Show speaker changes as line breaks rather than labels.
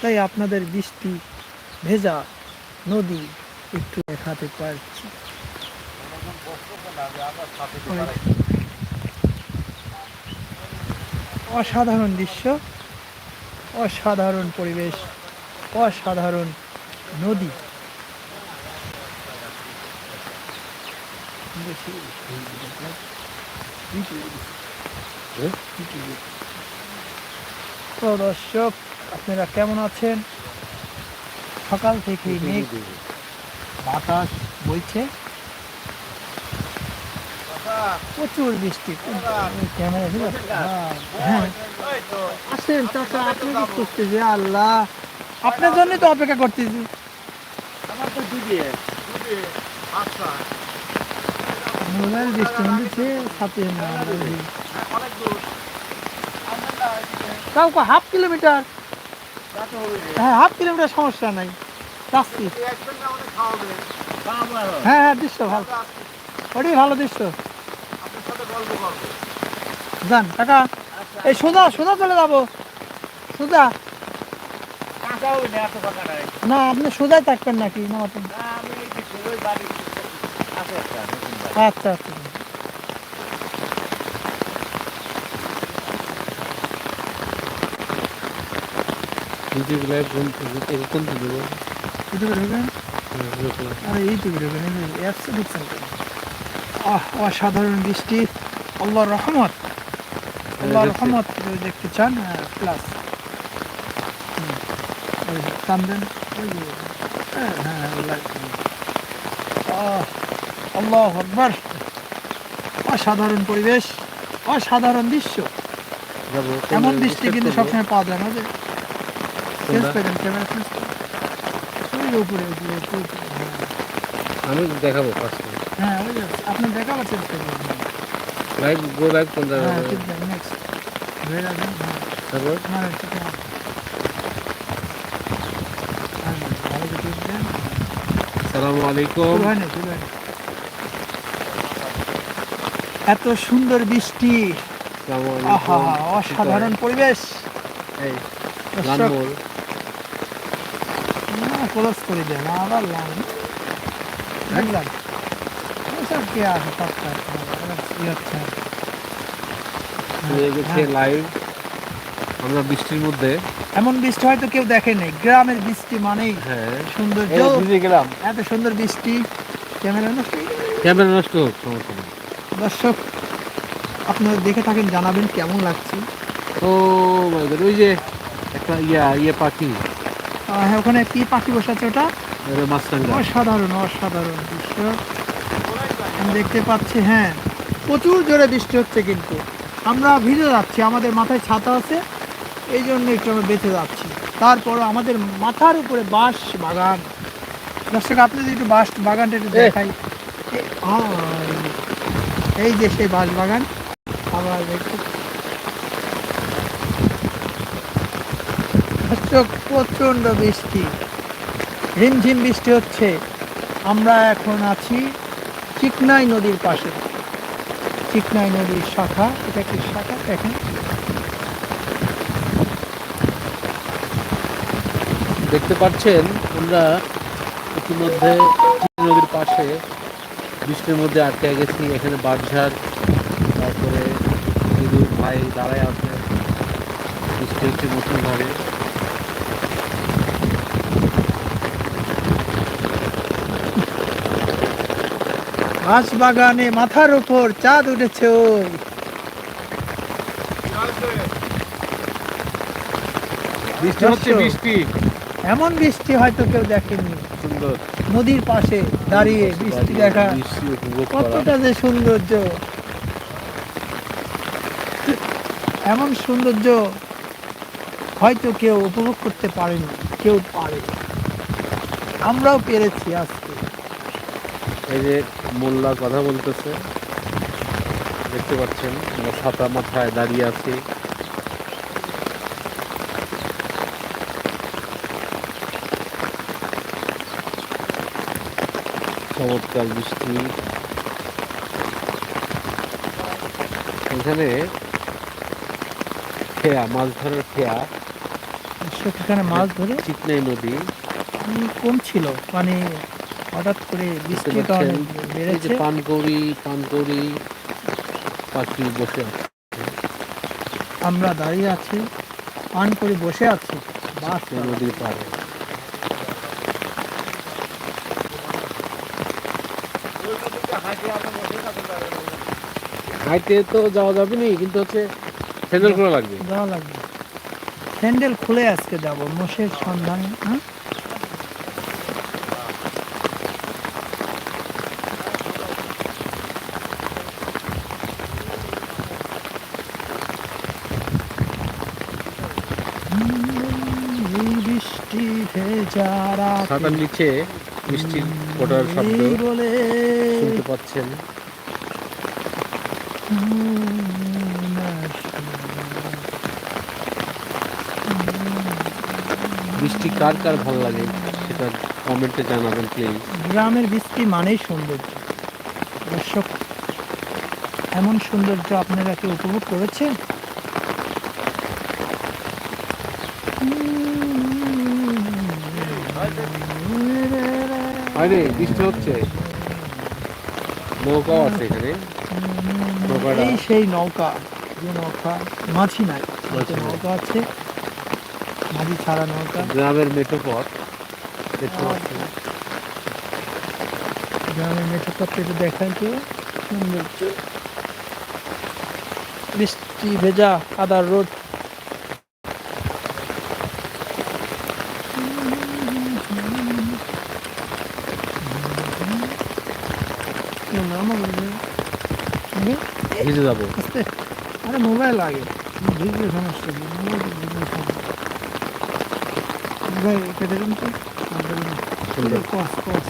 তাই আপনাদের বৃষ্টি, ভেজা নদী একটু দেখাতে পারছি। অসাধারণ দৃশ্য, অসাধারণ পরিবেশ, অসাধারণ নদী। দর্শক আপনারা কেমন আছেন? সকাল থেকে মেঘ বাতাস বইছে। প্রচুর বৃষ্টি। ক্যামেরা হ্যাঁ। আসেন চাচা আপনি কি করতেছি আল্লাহ। আপনার জন্যই তো অপেক্ষা করতেছি। মোবাইল বৃষ্টি হচ্ছে সাথে তাও হাফ কিলোমিটার। হ্যাঁ হাফ কিলোমিটার সমস্যা নাই। হ্যাঁ হ্যাঁ দৃশ্য ভালো। ওটাই ভালো দৃশ্য। যান, কাকা। এই সোজা সোজা চলে যাব। সোজা। না, আপনি সোজাই থাকবেন নাকি? আচ্ছা আচ্ছা।
ইউটিউব লাইভ কোন কোন
ইউটিউবে ঢুকবেন আরে ইউটিউবে ঢুকবেন অ্যাপসে ঢুকছেন আহ অসাধারণ বৃষ্টি আল্লাহর রহমত আল্লাহর
দেখছি।
রহমত দেখতে চান প্লাস টানবেন ওই হ্যাঁ আল্লাহ আকবার অসাধারণ পরিবেশ অসাধারণ দৃশ্য এমন বৃষ্টি কিন্তু সবসময় পাওয়া যায় না যে উপরে উপরে।
আমি দেখাবো ফার্স্ট
হ্যাঁ ওই চেঞ্জ করবেন
গো
হ্যাঁ ঠিক আছে নেক্সট
তারপর?
ঠিক আছে।
আলাইকুম।
এত সুন্দর বৃষ্টি। অসাধারণ পরিবেশ।
এই
না, ক্লোজ করে দেন আবার লাইন বুঝলাম এসব কে আছে হচ্ছে।
গেছে। লাইভ আমরা বৃষ্টির মধ্যে।
এমন বৃষ্টি হয়তো কেউ দেখেনি গ্রামের বৃষ্টি মানেই
হ্যাঁ। গেলাম।
এত সুন্দর বৃষ্টি। ক্যামেরা নষ্ট
ক্যামেরা নষ্ট হোক সমস্যা নেই।
দর্শক আপনারা দেখে থাকেন জানাবেন কেমন লাগছে।
ও মাই ওই যে একটা ইয়া ইয়ে পাখি।
ওখানে কি পাখি বসাচ্ছে ওটা? অসাধারণ অসাধারণ দৃশ্য। আমি দেখতে পাচ্ছি হ্যাঁ প্রচুর জোরে বৃষ্টি হচ্ছে কিন্তু। আমরা ভিজে যাচ্ছি আমাদের মাথায় ছাতা আছে এই জন্য একটু আমরা বেঁচে যাচ্ছি। তারপর আমাদের মাথার উপরে বাঁশ বাগান। দর্শক আপনি যদি একটু বাঁশ বাগানটা একটু দেখাই। এই যে সেই বাঁশ বাগান আবার দেখতে দর্শক প্রচণ্ড বৃষ্টি। ঝিমঝিম বৃষ্টি হচ্ছে। আমরা এখন আছি চিকনাই নদীর পাশে। চিকনাই নদীর শাখা। এটা একটি শাখা? দেখেন।
দেখতে পাচ্ছেন, আমরা ইতিমধ্যে নদীর পাশে বৃষ্টির মধ্যে আটকে গেছি। এখানে বাঁশঝাড়, তারপরে ভাই দাঁড়ায় আছে। বৃষ্টি হচ্ছে মুসলভাবে
বাঁশ বাগানে মাথার উপর চাঁদ উঠেছে ওই।
বৃষ্টি হচ্ছে বৃষ্টি।
এমন বৃষ্টি হয়তো কেউ দেখেনি।
সুন্দর।
নদীর পাশে দাঁড়িয়ে বৃষ্টি দেখা কতটা যে সৌন্দর্য। এমন সৌন্দর্য হয়তো কেউ উপভোগ করতে পারেনি কেউ পারে আমরাও পেরেছি আজকে।
এই যে মোল্লা কথা বলতেছে দেখতে পাচ্ছেন আমরা ছাতা মাথায় দাঁড়িয়ে আছি। চমৎকার বৃষ্টি। এখানে খেয়া মাছ ধরার খেয়া।
এখানে মাছ ধরে?
চিকনাই নদী।
কম ছিল পানি হঠাৎ করে বৃষ্টিটা অনেক বেড়েছে।
পানকৌড়ি পানকৌড়ি পাখি বসে আছে।
আমরা দাঁড়িয়ে আছি পান করে বসে আছি বাস
নদীর পাড়ে। হাইটে তো যাওয়া যাবে নি কিন্তু হচ্ছে স্যান্ডেল করা লাগবে।
যাওয়া লাগবে। স্যান্ডেল খুলে আজকে যাব মোষের সন্ধানে হ্যাঁ এই
ছাতার নিচে বৃষ্টির ফোটার শব্দ শুনতে পাচ্ছেন। বৃষ্টি কার কার ভালো লাগে সেটা কমেন্টে জানাবেন প্লিজ
গ্রামের বৃষ্টি মানেই সৌন্দর্য। এমন সৌন্দর্য আপনারা কি উপভোগ করেছেন?
হয়নি বৃষ্টি হচ্ছে। নৌকাও আছে এখানে। নৌকাটা
এই সেই নৌকা যে নৌকা মাছি নাই নৌকা আছে। মাঝি ছাড়া নৌকা।
গ্রামের মেঠো পথ। পাচ্ছেন
গ্রামের মেঠো পথে দেখায় কেউ সৌন্দর্য বৃষ্টি ভেজা কাদার রোড
ভিজে যাব।
আরে মোবাইল লাগে। ভিজলে সমস্যা মোবাইল ভিজলে সমস্যা। কেটে দিন তো। কস কস